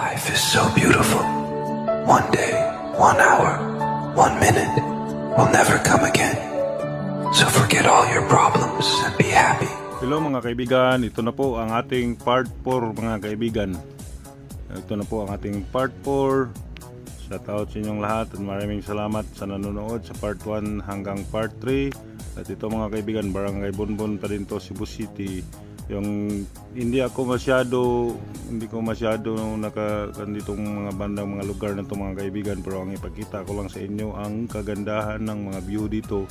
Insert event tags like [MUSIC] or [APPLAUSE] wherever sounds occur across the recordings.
Life is so beautiful. One day, one hour, one minute will never come again. So forget all your problems and be happy. Hello mga kaibigan, ito na po ang ating part 4 mga kaibigan. Ito na po ang ating part 4. Shout out sa inyong lahat at maraming salamat sa nanonood sa part 1 hanggang part 3. At ito mga kaibigan, Barangay Bonbon pa rin to, Cebu City. Yung hindi ako masyado, hindi ko masyado naka ditong mga bandang mga lugar na to mga kaibigan pero ang ipakita ko lang sa inyo ang kagandahan ng mga view dito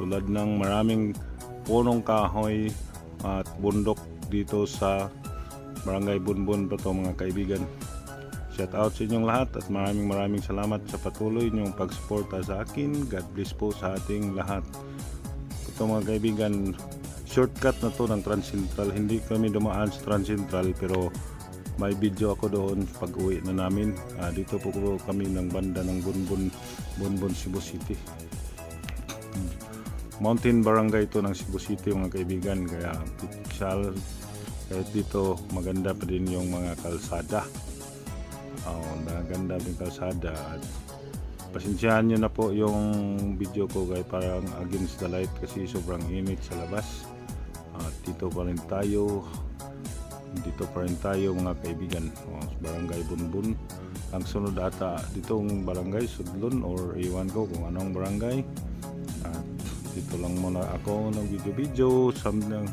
tulad ng maraming punong kahoy at bundok dito sa Barangay Bunbun pa to mga kaibigan. Shout out sa inyong lahat at maraming maraming salamat sa patuloy niyong pagsuporta sa akin. God bless po sa ating lahat. Ito mga kaibigan, shortcut na to ng Trans Central. Hindi kami dumaan sa Trans Central pero may video ako doon pag uwi na namin. Ah, dito po kami ng banda ng Bunbun, Bunbun Cebu City. Mountain Barangay ito ng Cebu City mga kaibigan kaya pisyal kahit dito maganda pa din yung mga kalsada oh, maganda din kalsada at pasensyahan nyo na po yung video ko kaya parang against the light kasi sobrang init sa labas dito pa rin tayo. Dito pa rin tayo mga kaibigan. Sa barangay Bunbun. Ang sunod ata ditong barangay Sudlon or iwan ko kung anong barangay. At dito lang muna ako ng video-video samtang,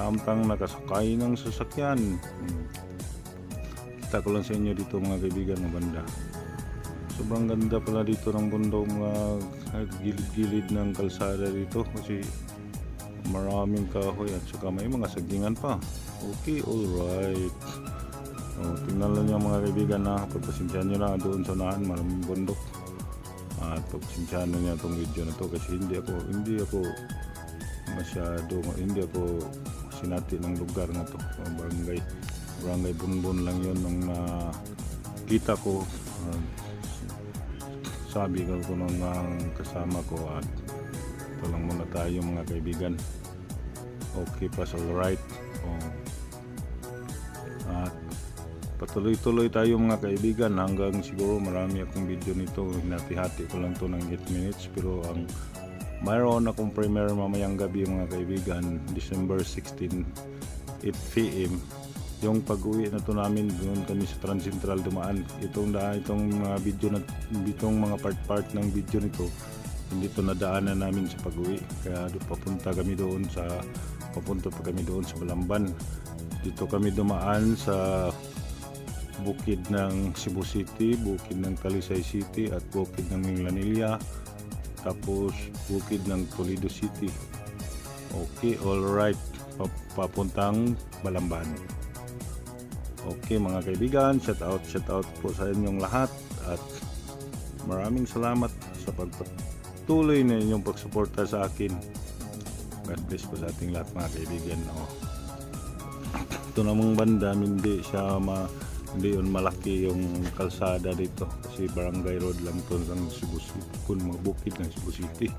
samtang nakasakay ng sasakyan. Kita ko lang sa inyo dito mga kaibigan ng banda sobrang ganda pala dito ng bundok mga gilid-gilid ng kalsada dito. Kasi maraming kahoy at saka may mga sagingan pa. Okay alright oh, tingnan lang niyo mga kaibigan na pagpasensyahan nyo na doon sa unahan maraming bundok. At pagsinsyahan niya itong video na to kasi hindi ako hindi ako masyado hindi ako sinati ng lugar na to. Ang barangay barangay bunbun lang yon nung nakita ko. Ah, sabi ko ko nung ang kasama ko at ito lang muna tayo mga kaibigan okay pa sa right oh. at Patuloy-tuloy tayo mga kaibigan hanggang siguro marami akong video nito. Hinati-hati ko lang to ng 8 minutes pero ang mayroon akong premiere mamayang gabi mga kaibigan December 16 8 p.m. Yung pag-uwi na to namin doon kami sa Trans Central dumaan. Itong itong mga video na itong mga part-part ng video nito hindi to nadaanan namin sa pag-uwi. Kaya papunta kami doon sa papunta pa kami doon sa Balamban. Dito kami dumaan sa bukid ng Cebu City, bukid ng Talisay City at bukid ng Minglanilla tapos bukid ng Toledo City okay alright Pa- papuntang Balamban okay mga kaibigan shout out shout out po sa inyong lahat at maraming salamat sa pagpatuloy na inyong pagsuporta sa akin. God bless po sa ating lahat mga kaibigan oh ito namang banda hindi siya ma hindi yun malaki yung kalsada dito. Kasi barangay road lang to ng Cebu City kung mga bukid ng Cebu City.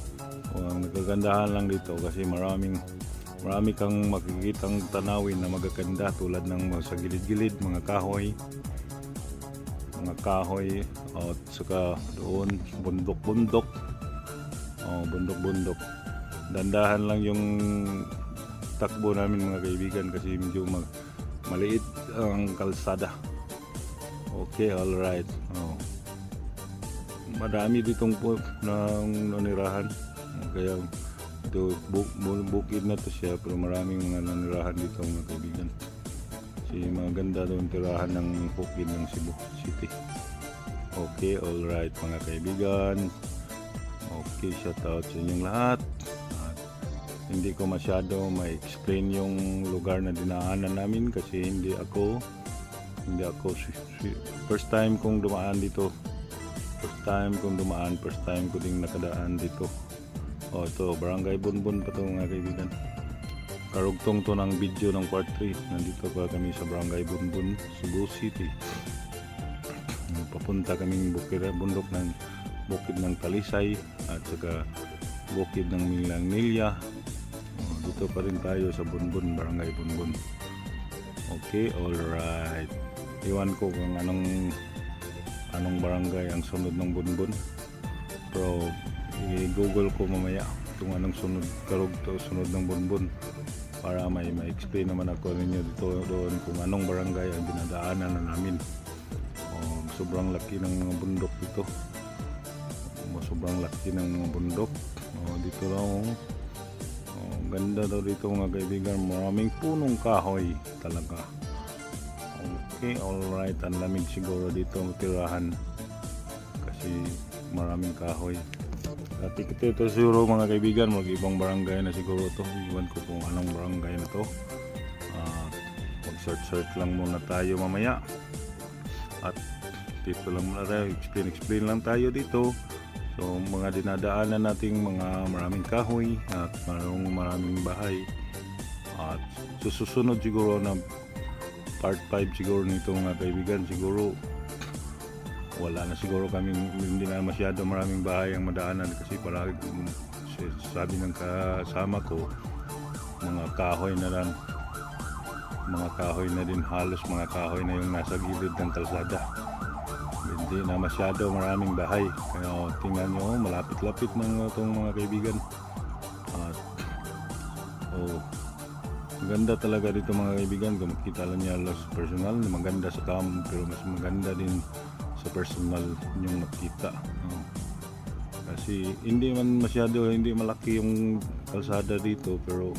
[LAUGHS] Ang nagkagandahan lang dito kasi maraming marami kang makikitang tanawin na magaganda tulad ng sa gilid-gilid mga kahoy. Mga kahoy at saka doon bundok-bundok bundok-bundok. Dandahan lang yung takbo namin mga kaibigan kasi medyo mag, maliit ang kalsada. Okay alright oh. madami ditong po ng nanirahan. Kaya ito bu- bu- bukid na to siya pero maraming mga nanirahan dito mga kaibigan. Kasi maganda daw ang tirahan ng bukid ng Cebu City. Okay alright mga kaibigan okay shout out sa inyong lahat. At hindi ko masyado ma-explain yung lugar na dinaanan namin kasi hindi ako hindi ako first time kong dumaan dito. First time kong dumaan first time ko ding nakadaan dito. Oh ito barangay bunbun pa to mga kaibigan. Karugtong to ng video ng part 3 nandito pa kami sa barangay bunbun Cebu City. Papunta kaming bukid bundok ng bukid ng Talisay at saka bukid ng Milang Nilya Oh, dito pa rin tayo sa Bunbun, Barangay Bunbun. Okay, alright. iwan ko kung anong anong barangay ang sunod ng bunbun. Pero i-google ko mamaya kung anong sunod karug to sunod ng bunbun. Para may ma-explain naman ako ninyo dito doon kung anong barangay ang dinadaanan na namin. Oh, sobrang laki ng mga bundok dito sobrang laki ng mga bundok. Oh, dito lang oh. Ganda daw dito mga kaibigan. Maraming punong kahoy talaga. Okay alright. Ang lamig siguro dito ang tirahan. Kasi maraming kahoy. At ito, ito siguro mga kaibigan mag ibang barangay na siguro to. Iwan ko kung anong barangay na to. Ah, mag search search lang muna tayo mamaya. At dito lang muna tayo. Explain explain lang tayo dito so mga dinadaanan nating mga maraming kahoy at marong maraming bahay. At susunod siguro na part 5 siguro nito mga kaibigan siguro wala na siguro kami hindi na masyado maraming bahay ang madaanan kasi parang sabi ng kasama ko mga kahoy na lang. Mga kahoy na din halos mga kahoy na yung nasa gilid ng kalsada hindi na masyado maraming bahay. Kaya tingnan nyo malapit-lapit ng itong mga kaibigan. At oh, maganda talaga dito mga kaibigan. Kung makita lang los personal maganda sa cam pero mas maganda din sa personal yung makita. Oh. kasi hindi man masyado hindi malaki yung kalsada dito pero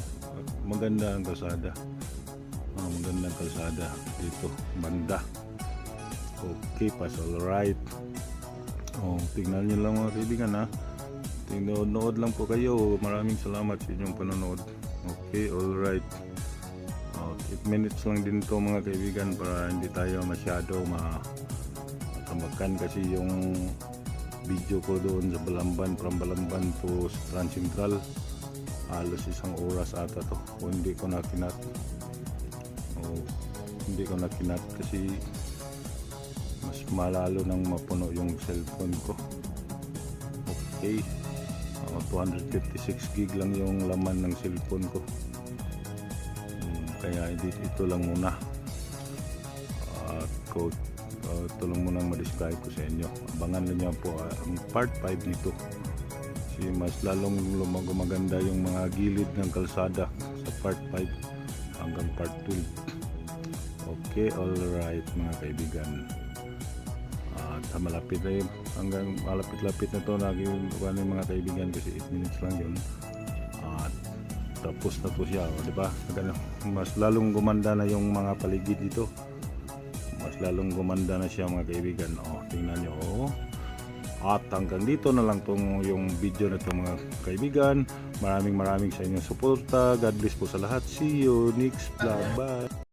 maganda ang kalsada. Oh, maganda ang kalsada dito banda okay pas alright oh, tingnan nyo lang mga kaibigan ha Tinood-nood lang po kayo. Maraming salamat sa inyong panonood. Okay, alright. Oh, 8 minutes lang din to mga kaibigan para hindi tayo masyado matambakan kasi yung video ko doon sa Balamban, from Balamban to Trans Central halos isang oras ata to o hindi ko na kinat o hindi ko na kinat kasi mas malalo nang mapuno yung cellphone ko. Okay. Oh, 256 gig lang yung laman ng cellphone ko. Hmm, kaya ito, lang muna. At ko uh, ito lang muna ma-describe ko sa inyo. Abangan niyo po ah, ang part 5 nito. Kasi mas lalong lumag- gumaganda yung mga gilid ng kalsada sa part 5 hanggang part 12 okay alright mga kaibigan sa malapit na yun. Hanggang malapit-lapit na to naging ano yung mga kaibigan kasi 8 minutes lang yun. At tapos na to siya o, di ba? Nagano, mas lalong gumanda na yung mga paligid dito. Mas lalong gumanda na siya mga kaibigan. O tingnan nyo o at hanggang dito na lang tong yung video na to mga kaibigan. Maraming maraming sa inyong suporta. God bless po sa lahat. See you next vlog. Bye